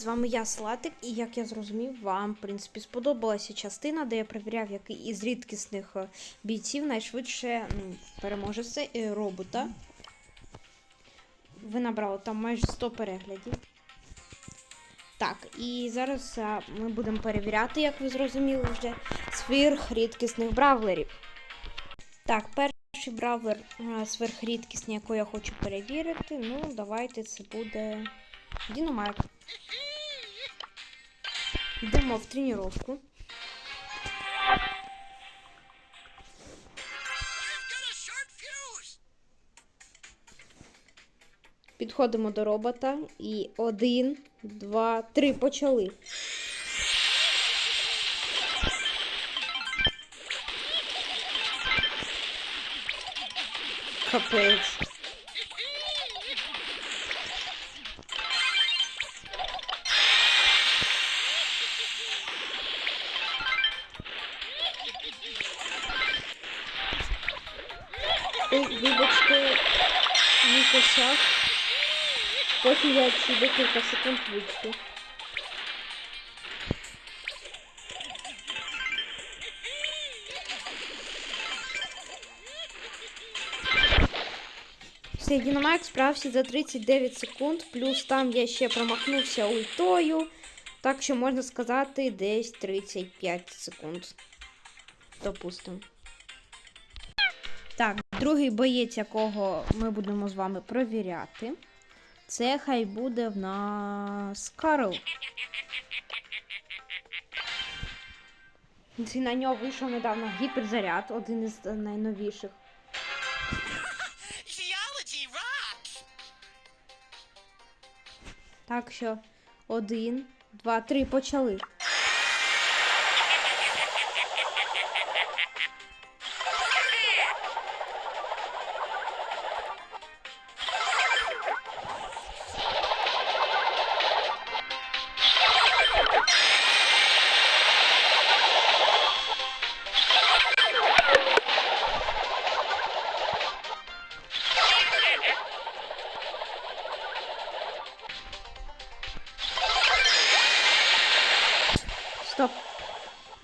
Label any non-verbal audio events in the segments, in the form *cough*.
з вами я, Салатик, і як я зрозумів, вам, в принципі, сподобалася частина, де я перевіряв, який із рідкісних е, бійців найшвидше ну, переможе е, робота. Ви набрали там майже 100 переглядів. Так, і зараз е, ми будемо перевіряти, як ви зрозуміли вже, сверх рідкісних бравлерів. Так, перший бравлер сверхрідкісний, який я хочу перевірити. Ну, давайте це буде. Дінамайк. Йдемо в тренування. Підходимо до робота і один, два, три, почали. Капець. Косяк. Потім я ці декілька секунд вичту. Все, Дінамайк справився за 39 секунд, плюс там я ще промахнувся ультою. Так що можна сказати десь 35 секунд. Допустимо. Так, другий боєць, якого ми будемо з вами провіряти. Це хай буде в нас Карл. На нього вийшов недавно гіперзаряд, один із найновіших. Так що один, два, три, почали.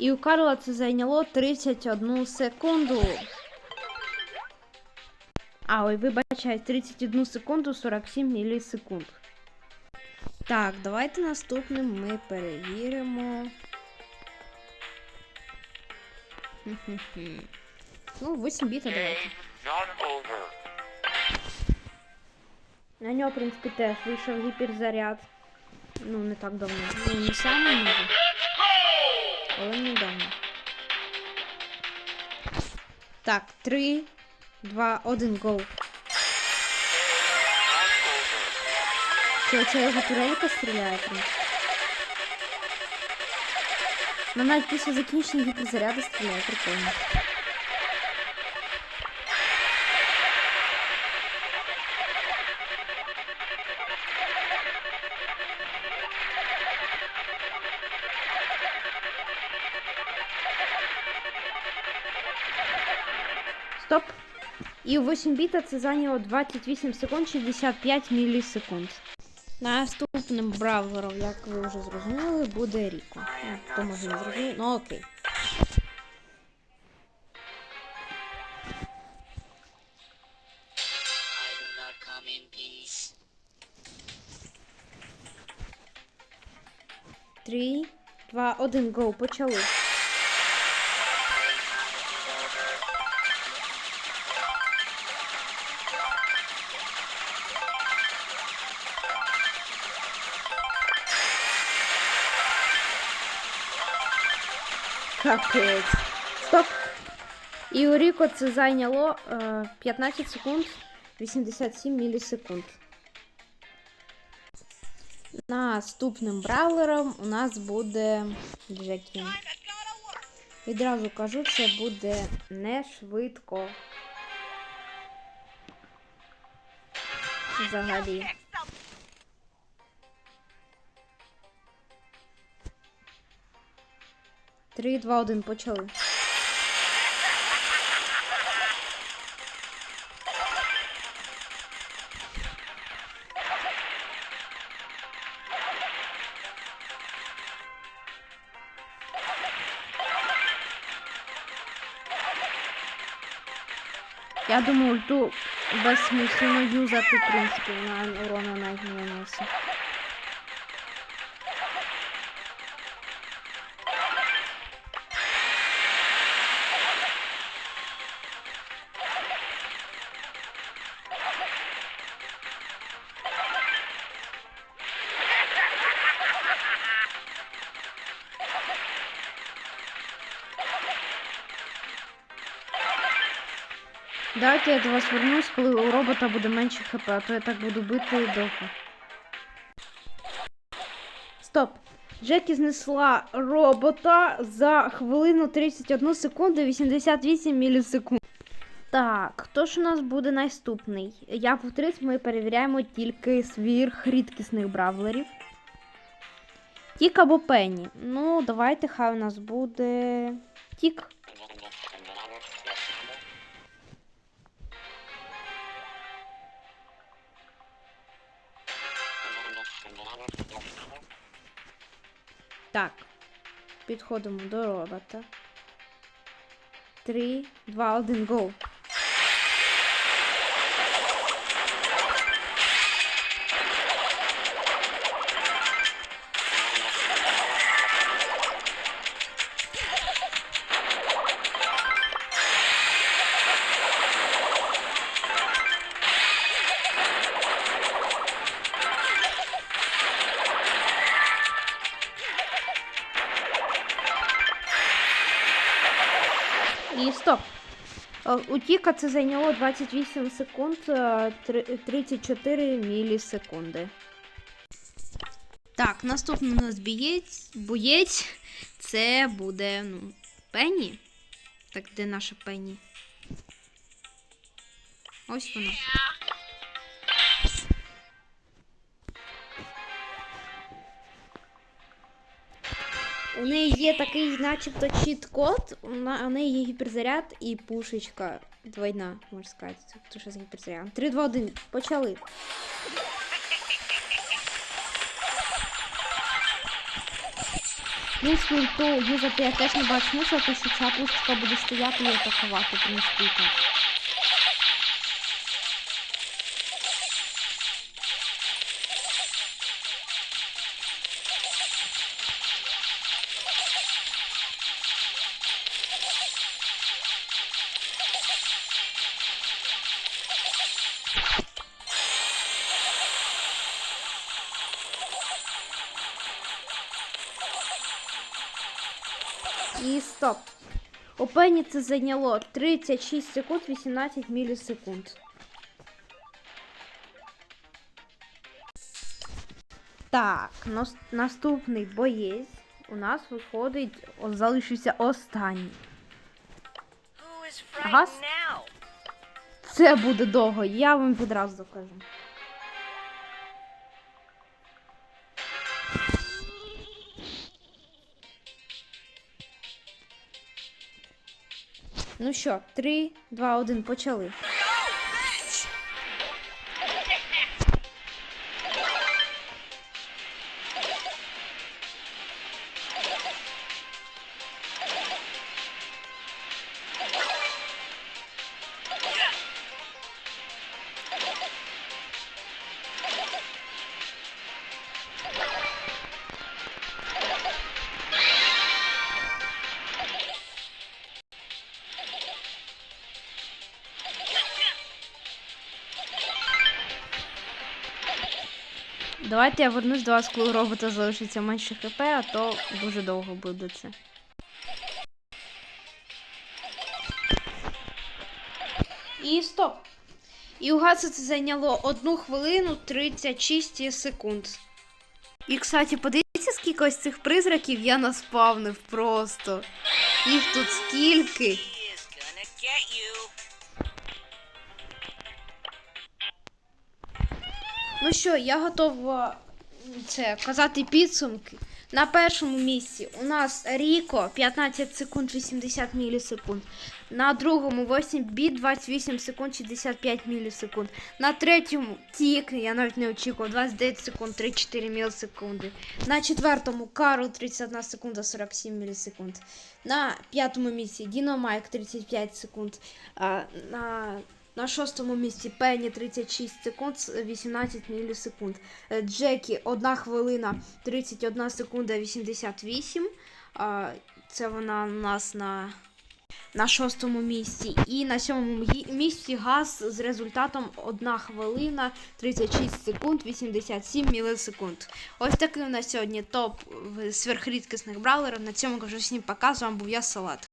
І у Карла це зайняло 31 секунду. А, ой, вибачай, 31 секунду 47 мілісекунд. Так, давайте наступним ми перевіримо. *laughs* Ну, 8 біта давайте. На нього, в принципі, теж вийшов гіперзаряд. Ну, не так давно. Ну, не саме може. Але недавно. Так, 3, 2, 1, гоу. Що, це його турелька стріляє прям? Ну, навіть після закінчення гіперзаряду стріляє, прикольно. І у 8 біта це зайняло 28 секунд 65 мілісекунд. Наступним браузером, як ви вже зрозуміли, буде Ріко. Ну, хто може не зрозуміти, ну окей. Три, два, один, гоу, почали. Капець. Стоп. І у Ріко це зайняло е, 15 секунд 87 мілісекунд. Наступним бравлером у нас буде Джекі. Відразу кажу, це буде не швидко. Взагалі. Три, два, один, почали. Я думаю, ульту безсмысленно юзати, в принципі, на урона навіть не наносить. Давайте я до вас вернусь, коли у робота буде менше хп, а то я так буду бити і довго. Стоп. Джекі знесла робота за хвилину 31 секунду 88 мілісекунд. Так, хто ж у нас буде наступний? Я повторюсь, ми перевіряємо тільки сверх рідкісних бравлерів. Тік або Пенні. Ну, давайте хай у нас буде. Тік. Так. Підходимо до робота. Три, два, один, гоу. У Тіка це зайняло 28 секунд, е, 34 мілісекунди. Так, наступний у нас бієць, боєць. Це буде, ну, Пенні. Так, де наша Пенні? Ось вона. У неї є такий, начебто, чіт-код, у неї є гіперзаряд і пушечка двойна, можна сказати. Це що з гіперзарядом. 3, 2, 1, почали. Ну, то юзати я теж не бачу смисла, тому що ця пушечка буде стояти і атакувати, в принципі. І стоп. У Пенні це зайняло 36 секунд 18 мілісекунд. Так, нас- наступний боєць у нас виходить, залишився останній. Ага. Це буде довго, я вам відразу кажу. Ну що, 3, 2, 1, почали. Давайте я вернусь до вас, коли у робота залишиться менше хп, а то дуже довго буде це. І стоп. І у Гаса це зайняло 1 хвилину 36 секунд. І, кстати, подивіться, скільки ось цих призраків я наспавнив просто. Їх тут скільки. Ну що, я готова це казати підсумки. На першому місці у нас Ріко 15 секунд 80 мілісекунд. На другому 8 біт 28 секунд 65 мілісекунд. На третьому Тік, я навіть не очікував, 29 секунд 34 мілісекунди. На четвертому Карл 31 секунда 47 мілісекунд. На п'ятому місці Діномайк 35 секунд. А, на На шостому місці Пенні 36 секунд, 18 мілісекунд. Е, Джекі 1 хвилина 31 секунда 88. Це вона у нас на, на шостому місці. І на сьомому місці газ з результатом 1 хвилина 36 секунд 87 мілісекунд. Ось такий у нас сьогодні топ е, сверхрідкісних браулерів. На цьому кажу всім пока. З вами був я Салат.